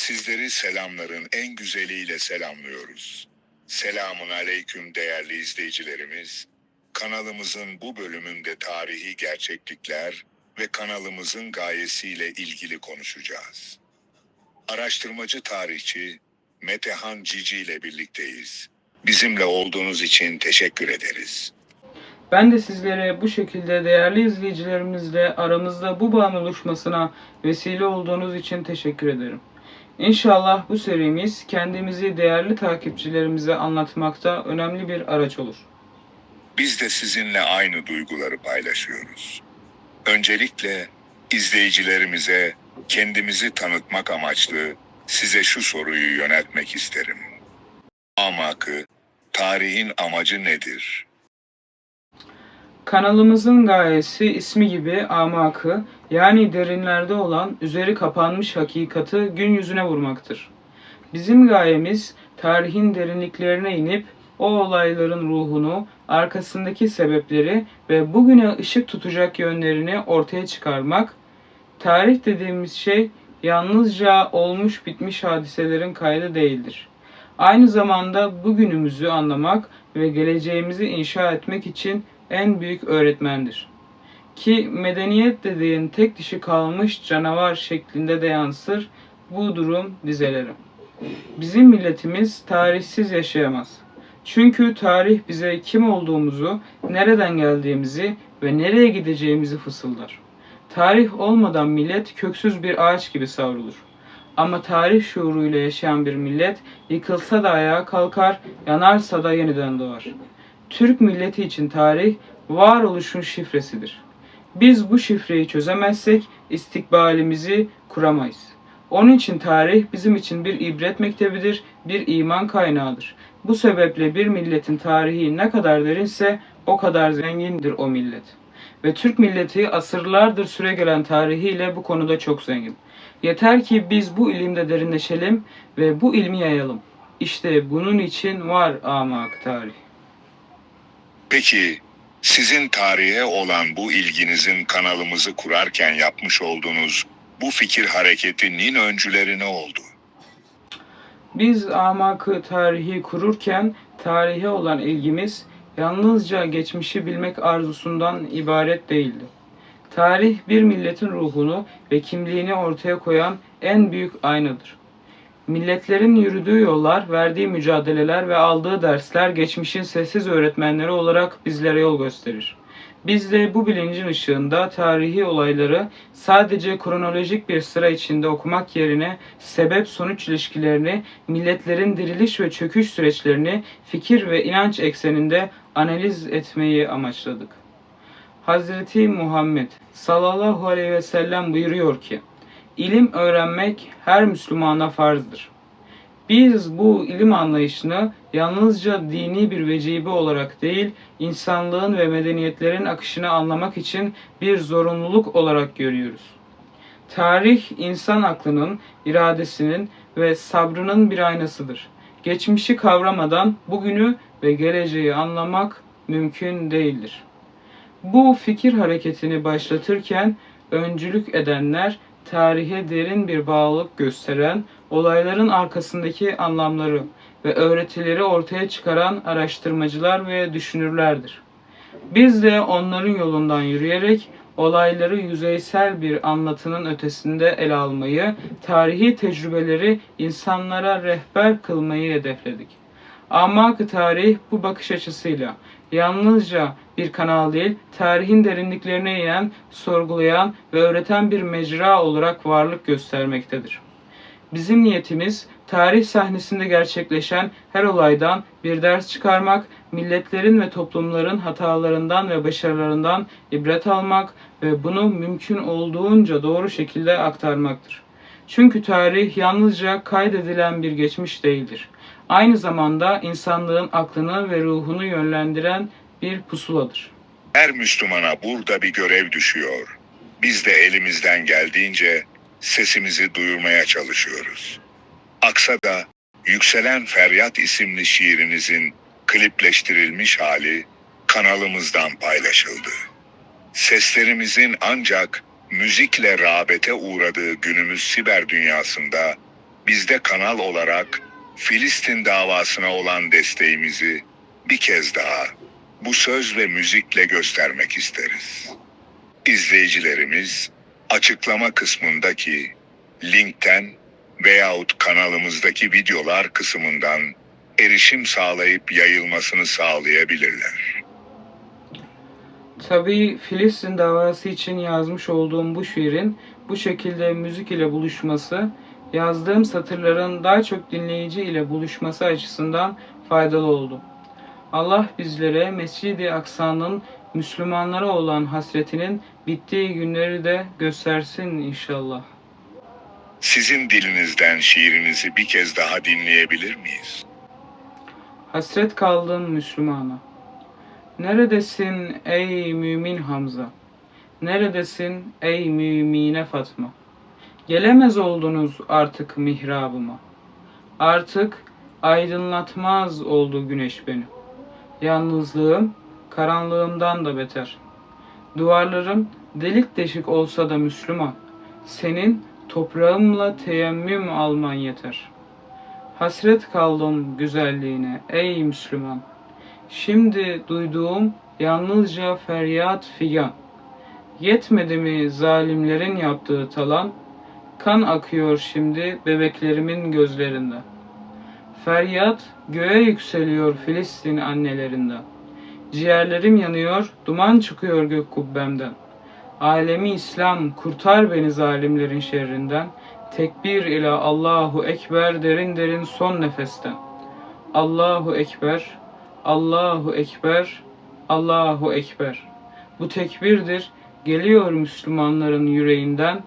Sizleri selamların en güzeliyle selamlıyoruz. Selamun aleyküm değerli izleyicilerimiz. Kanalımızın bu bölümünde tarihi gerçeklikler ve kanalımızın gayesiyle ilgili konuşacağız. Araştırmacı tarihçi Metehan Cici ile birlikteyiz. Bizimle olduğunuz için teşekkür ederiz. Ben de sizlere bu şekilde değerli izleyicilerimizle aramızda bu bağın oluşmasına vesile olduğunuz için teşekkür ederim. İnşallah bu serimiz kendimizi değerli takipçilerimize anlatmakta önemli bir araç olur. Biz de sizinle aynı duyguları paylaşıyoruz. Öncelikle izleyicilerimize kendimizi tanıtmak amaçlı size şu soruyu yöneltmek isterim. Amakı, tarihin amacı nedir? Kanalımızın gayesi ismi gibi amakı yani derinlerde olan üzeri kapanmış hakikati gün yüzüne vurmaktır. Bizim gayemiz tarihin derinliklerine inip o olayların ruhunu, arkasındaki sebepleri ve bugüne ışık tutacak yönlerini ortaya çıkarmak. Tarih dediğimiz şey yalnızca olmuş bitmiş hadiselerin kaydı değildir. Aynı zamanda bugünümüzü anlamak ve geleceğimizi inşa etmek için en büyük öğretmendir. Ki medeniyet dediğin tek dişi kalmış canavar şeklinde de yansır bu durum dizelere. Bizim milletimiz tarihsiz yaşayamaz. Çünkü tarih bize kim olduğumuzu, nereden geldiğimizi ve nereye gideceğimizi fısıldar. Tarih olmadan millet köksüz bir ağaç gibi savrulur. Ama tarih şuuruyla yaşayan bir millet yıkılsa da ayağa kalkar, yanarsa da yeniden doğar. Türk milleti için tarih varoluşun şifresidir. Biz bu şifreyi çözemezsek istikbalimizi kuramayız. Onun için tarih bizim için bir ibret mektebidir, bir iman kaynağıdır. Bu sebeple bir milletin tarihi ne kadar derinse o kadar zengindir o millet. Ve Türk milleti asırlardır süregelen tarihiyle bu konuda çok zengin. Yeter ki biz bu ilimde derinleşelim ve bu ilmi yayalım. İşte bunun için var amak tarih. Peki, sizin tarihe olan bu ilginizin kanalımızı kurarken yapmış olduğunuz bu fikir hareketinin öncüleri ne oldu? Biz amakı tarihi kururken tarihe olan ilgimiz yalnızca geçmişi bilmek arzusundan ibaret değildi. Tarih bir milletin ruhunu ve kimliğini ortaya koyan en büyük aynadır. Milletlerin yürüdüğü yollar, verdiği mücadeleler ve aldığı dersler geçmişin sessiz öğretmenleri olarak bizlere yol gösterir. Biz de bu bilincin ışığında tarihi olayları sadece kronolojik bir sıra içinde okumak yerine sebep sonuç ilişkilerini, milletlerin diriliş ve çöküş süreçlerini fikir ve inanç ekseninde analiz etmeyi amaçladık. Hazreti Muhammed sallallahu aleyhi ve sellem buyuruyor ki, İlim öğrenmek her Müslümana farzdır. Biz bu ilim anlayışını yalnızca dini bir vecibe olarak değil, insanlığın ve medeniyetlerin akışını anlamak için bir zorunluluk olarak görüyoruz. Tarih, insan aklının, iradesinin ve sabrının bir aynasıdır. Geçmişi kavramadan bugünü ve geleceği anlamak mümkün değildir. Bu fikir hareketini başlatırken öncülük edenler tarihe derin bir bağlılık gösteren, olayların arkasındaki anlamları ve öğretileri ortaya çıkaran araştırmacılar ve düşünürlerdir. Biz de onların yolundan yürüyerek olayları yüzeysel bir anlatının ötesinde ele almayı, tarihi tecrübeleri insanlara rehber kılmayı hedefledik. Amak tarih bu bakış açısıyla yalnızca bir kanal değil, tarihin derinliklerine inen, sorgulayan ve öğreten bir mecra olarak varlık göstermektedir. Bizim niyetimiz tarih sahnesinde gerçekleşen her olaydan bir ders çıkarmak, milletlerin ve toplumların hatalarından ve başarılarından ibret almak ve bunu mümkün olduğunca doğru şekilde aktarmaktır. Çünkü tarih yalnızca kaydedilen bir geçmiş değildir. Aynı zamanda insanlığın aklını ve ruhunu yönlendiren bir pusuladır. Her Müslümana burada bir görev düşüyor. Biz de elimizden geldiğince sesimizi duyurmaya çalışıyoruz. Aksa'da Yükselen Feryat isimli şiirinizin klipleştirilmiş hali kanalımızdan paylaşıldı. Seslerimizin ancak müzikle rağbete uğradığı günümüz siber dünyasında Biz de kanal olarak Filistin davasına olan desteğimizi bir kez daha bu söz ve müzikle göstermek isteriz. İzleyicilerimiz açıklama kısmındaki linkten veyahut kanalımızdaki videolar kısmından erişim sağlayıp yayılmasını sağlayabilirler. Tabii Filistin davası için yazmış olduğum bu şiirin bu şekilde müzik ile buluşması, yazdığım satırların daha çok dinleyici ile buluşması açısından faydalı oldu. Allah bizlere Mescid-i Aksa'nın Müslümanlara olan hasretinin bittiği günleri de göstersin inşallah. Sizin dilinizden şiirinizi bir kez daha dinleyebilir miyiz? Hasret kaldım Müslümana. Neredesin ey mümin Hamza? Neredesin ey mümine Fatma? Gelemez oldunuz artık mihrabıma. Artık aydınlatmaz oldu güneş beni. Yalnızlığım karanlığımdan da beter. Duvarlarım delik deşik olsa da Müslüman. Senin toprağımla teyemmüm alman yeter. Hasret kaldım güzelliğine ey Müslüman. Şimdi duyduğum yalnızca feryat figan. Yetmedi mi zalimlerin yaptığı talan? Kan akıyor şimdi bebeklerimin gözlerinde. Feryat göğe yükseliyor Filistin annelerinden. Ciğerlerim yanıyor, duman çıkıyor gök kubbemden. Alemi İslam kurtar beni zalimlerin şerrinden. Tekbir ile Allahu Ekber derin derin son nefesten. Allahu Ekber, Allahu Ekber, Allahu Ekber. Bu tekbirdir, geliyor Müslümanların yüreğinden.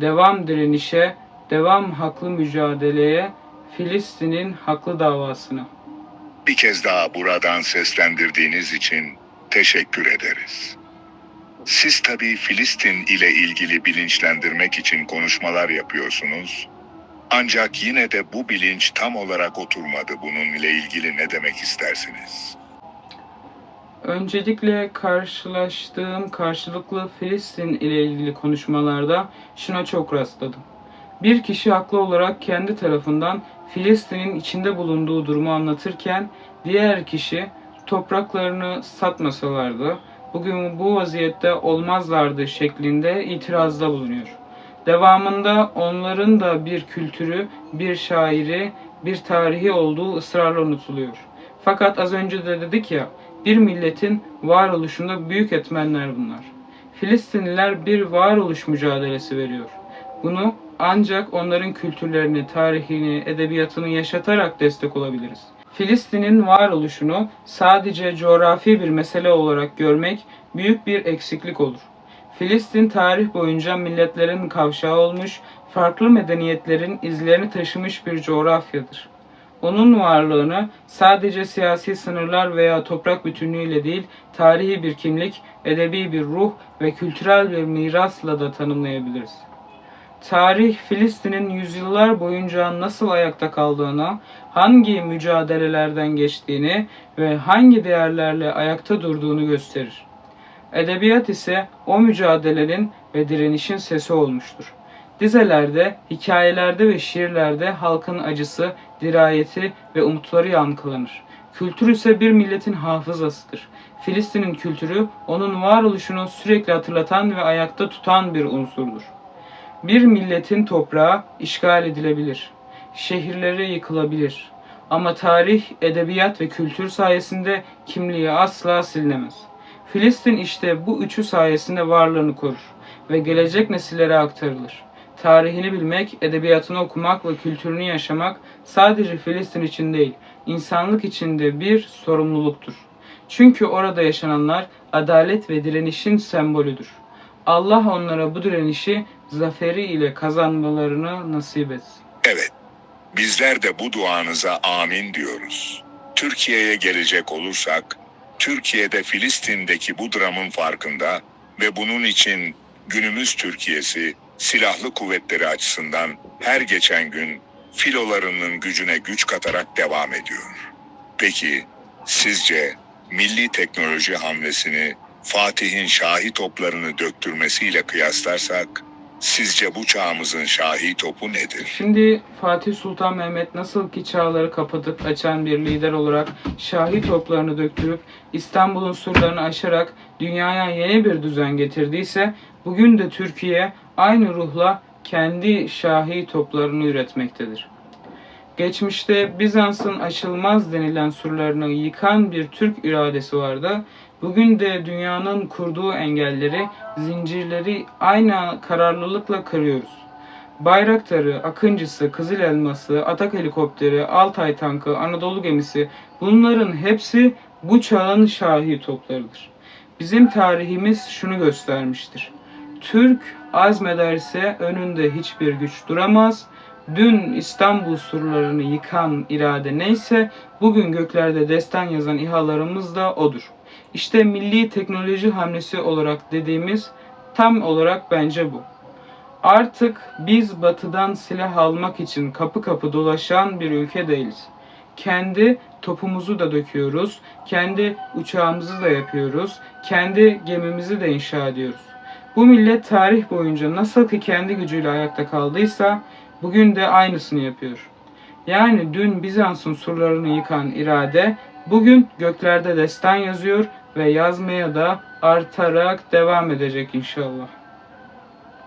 Devam direnişe, devam haklı mücadeleye, Filistin'in haklı davasına. Bir kez daha buradan seslendirdiğiniz için teşekkür ederiz. Siz tabii Filistin ile ilgili bilinçlendirmek için konuşmalar yapıyorsunuz. Ancak yine de bu bilinç tam olarak oturmadı. Bunun ile ilgili ne demek istersiniz? Öncelikle karşılaştığım karşılıklı Filistin ile ilgili konuşmalarda şuna çok rastladım. Bir kişi haklı olarak kendi tarafından Filistin'in içinde bulunduğu durumu anlatırken diğer kişi topraklarını satmasalardı bugün bu vaziyette olmazlardı şeklinde itirazda bulunuyor. Devamında onların da bir kültürü, bir şairi, bir tarihi olduğu ısrarla unutuluyor. Fakat az önce de dedik ya, bir milletin varoluşunda büyük etmenler bunlar. Filistinliler bir varoluş mücadelesi veriyor. Bunu ancak onların kültürlerini, tarihini, edebiyatını yaşatarak destek olabiliriz. Filistin'in varoluşunu sadece coğrafi bir mesele olarak görmek büyük bir eksiklik olur. Filistin tarih boyunca milletlerin kavşağı olmuş, farklı medeniyetlerin izlerini taşımış bir coğrafyadır. Onun varlığını sadece siyasi sınırlar veya toprak bütünlüğüyle değil, tarihi bir kimlik, edebi bir ruh ve kültürel bir mirasla da tanımlayabiliriz. Tarih Filistin'in yüzyıllar boyunca nasıl ayakta kaldığına, hangi mücadelelerden geçtiğini ve hangi değerlerle ayakta durduğunu gösterir. Edebiyat ise o mücadelenin ve direnişin sesi olmuştur. Dizelerde, hikayelerde ve şiirlerde halkın acısı, dirayeti ve umutları yankılanır. Kültür ise bir milletin hafızasıdır. Filistin'in kültürü onun varoluşunu sürekli hatırlatan ve ayakta tutan bir unsurdur. Bir milletin toprağı işgal edilebilir. Şehirleri yıkılabilir. Ama tarih, edebiyat ve kültür sayesinde kimliği asla silinemez. Filistin işte bu üçü sayesinde varlığını korur ve gelecek nesillere aktarılır. Tarihini bilmek, edebiyatını okumak ve kültürünü yaşamak sadece Filistin için değil, insanlık için de bir sorumluluktur. Çünkü orada yaşananlar adalet ve direnişin sembolüdür. Allah onlara bu direnişi zaferi ile kazanmalarını nasip etsin. Evet, bizler de bu duanıza amin diyoruz. Türkiye'ye gelecek olursak, Türkiye'de Filistin'deki bu dramın farkında ve bunun için günümüz Türkiye'si silahlı kuvvetleri açısından her geçen gün filolarının gücüne güç katarak devam ediyor. Peki sizce milli teknoloji hamlesini Fatih'in şahi toplarını döktürmesiyle kıyaslarsak Sizce bu çağımızın şahi topu nedir? Şimdi Fatih Sultan Mehmet nasıl ki çağları kapatıp açan bir lider olarak şahi toplarını döktürüp İstanbul'un surlarını aşarak dünyaya yeni bir düzen getirdiyse bugün de Türkiye aynı ruhla kendi şahi toplarını üretmektedir. Geçmişte Bizans'ın aşılmaz denilen surlarını yıkan bir Türk iradesi vardı. Bugün de dünyanın kurduğu engelleri, zincirleri aynı kararlılıkla kırıyoruz. Bayraktarı, Akıncısı, Kızıl Elması, Atak Helikopteri, Altay Tankı, Anadolu Gemisi bunların hepsi bu çağın şahi toplarıdır. Bizim tarihimiz şunu göstermiştir. Türk azmederse önünde hiçbir güç duramaz. Dün İstanbul surlarını yıkan irade neyse bugün göklerde destan yazan İHA'larımız da odur. İşte milli teknoloji hamlesi olarak dediğimiz tam olarak bence bu. Artık biz batıdan silah almak için kapı kapı dolaşan bir ülke değiliz. Kendi topumuzu da döküyoruz, kendi uçağımızı da yapıyoruz, kendi gemimizi de inşa ediyoruz. Bu millet tarih boyunca nasıl ki kendi gücüyle ayakta kaldıysa bugün de aynısını yapıyor. Yani dün Bizans'ın surlarını yıkan irade bugün göklerde destan yazıyor ve yazmaya da artarak devam edecek inşallah.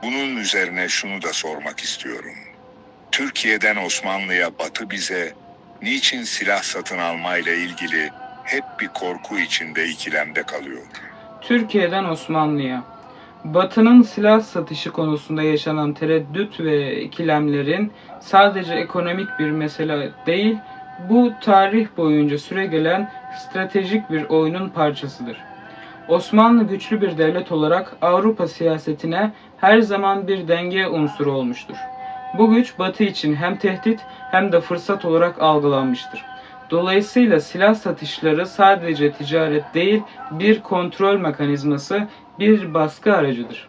Bunun üzerine şunu da sormak istiyorum. Türkiye'den Osmanlı'ya Batı bize niçin silah satın almayla ilgili hep bir korku içinde ikilemde kalıyor? Türkiye'den Osmanlı'ya. Batı'nın silah satışı konusunda yaşanan tereddüt ve ikilemlerin sadece ekonomik bir mesele değil, bu tarih boyunca süregelen stratejik bir oyunun parçasıdır. Osmanlı güçlü bir devlet olarak Avrupa siyasetine her zaman bir denge unsuru olmuştur. Bu güç Batı için hem tehdit hem de fırsat olarak algılanmıştır. Dolayısıyla silah satışları sadece ticaret değil, bir kontrol mekanizması, bir baskı aracıdır.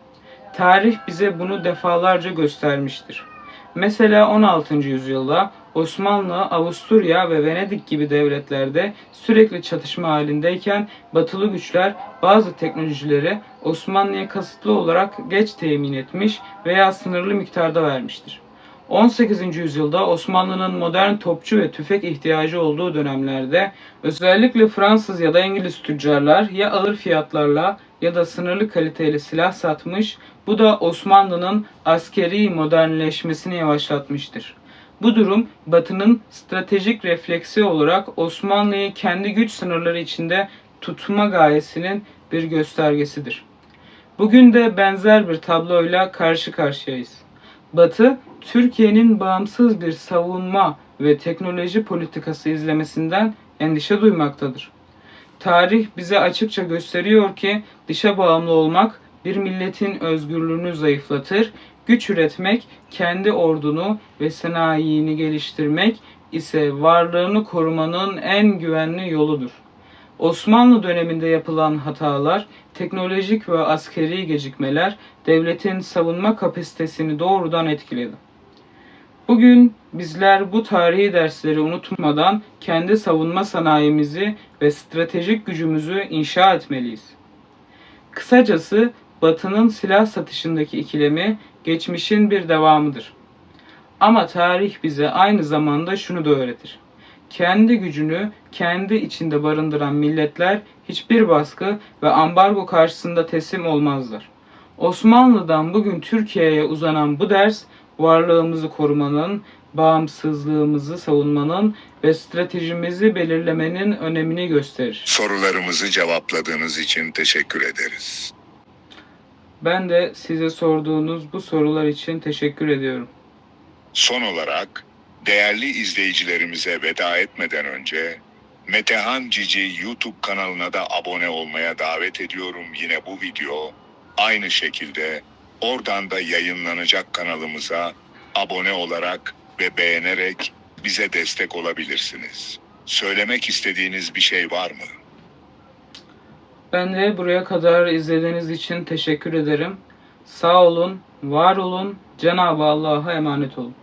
Tarih bize bunu defalarca göstermiştir. Mesela 16. yüzyılda Osmanlı, Avusturya ve Venedik gibi devletlerde sürekli çatışma halindeyken batılı güçler bazı teknolojileri Osmanlı'ya kasıtlı olarak geç temin etmiş veya sınırlı miktarda vermiştir. 18. yüzyılda Osmanlı'nın modern topçu ve tüfek ihtiyacı olduğu dönemlerde özellikle Fransız ya da İngiliz tüccarlar ya ağır fiyatlarla ya da sınırlı kaliteli silah satmış, bu da Osmanlı'nın askeri modernleşmesini yavaşlatmıştır. Bu durum Batı'nın stratejik refleksi olarak Osmanlı'yı kendi güç sınırları içinde tutma gayesinin bir göstergesidir. Bugün de benzer bir tabloyla karşı karşıyayız. Batı, Türkiye'nin bağımsız bir savunma ve teknoloji politikası izlemesinden endişe duymaktadır. Tarih bize açıkça gösteriyor ki dışa bağımlı olmak bir milletin özgürlüğünü zayıflatır, güç üretmek, kendi ordunu ve sanayini geliştirmek ise varlığını korumanın en güvenli yoludur. Osmanlı döneminde yapılan hatalar, teknolojik ve askeri gecikmeler devletin savunma kapasitesini doğrudan etkiledi. Bugün bizler bu tarihi dersleri unutmadan kendi savunma sanayimizi ve stratejik gücümüzü inşa etmeliyiz. Kısacası Batı'nın silah satışındaki ikilemi geçmişin bir devamıdır. Ama tarih bize aynı zamanda şunu da öğretir. Kendi gücünü kendi içinde barındıran milletler hiçbir baskı ve ambargo karşısında teslim olmazlar. Osmanlı'dan bugün Türkiye'ye uzanan bu ders varlığımızı korumanın, bağımsızlığımızı savunmanın ve stratejimizi belirlemenin önemini gösterir. Sorularımızı cevapladığınız için teşekkür ederiz. Ben de size sorduğunuz bu sorular için teşekkür ediyorum. Son olarak değerli izleyicilerimize veda etmeden önce Metehan Cici YouTube kanalına da abone olmaya davet ediyorum. Yine bu video aynı şekilde oradan da yayınlanacak kanalımıza abone olarak ve beğenerek bize destek olabilirsiniz. Söylemek istediğiniz bir şey var mı? Ben de buraya kadar izlediğiniz için teşekkür ederim. Sağ olun, var olun, Cenab-ı Allah'a emanet olun.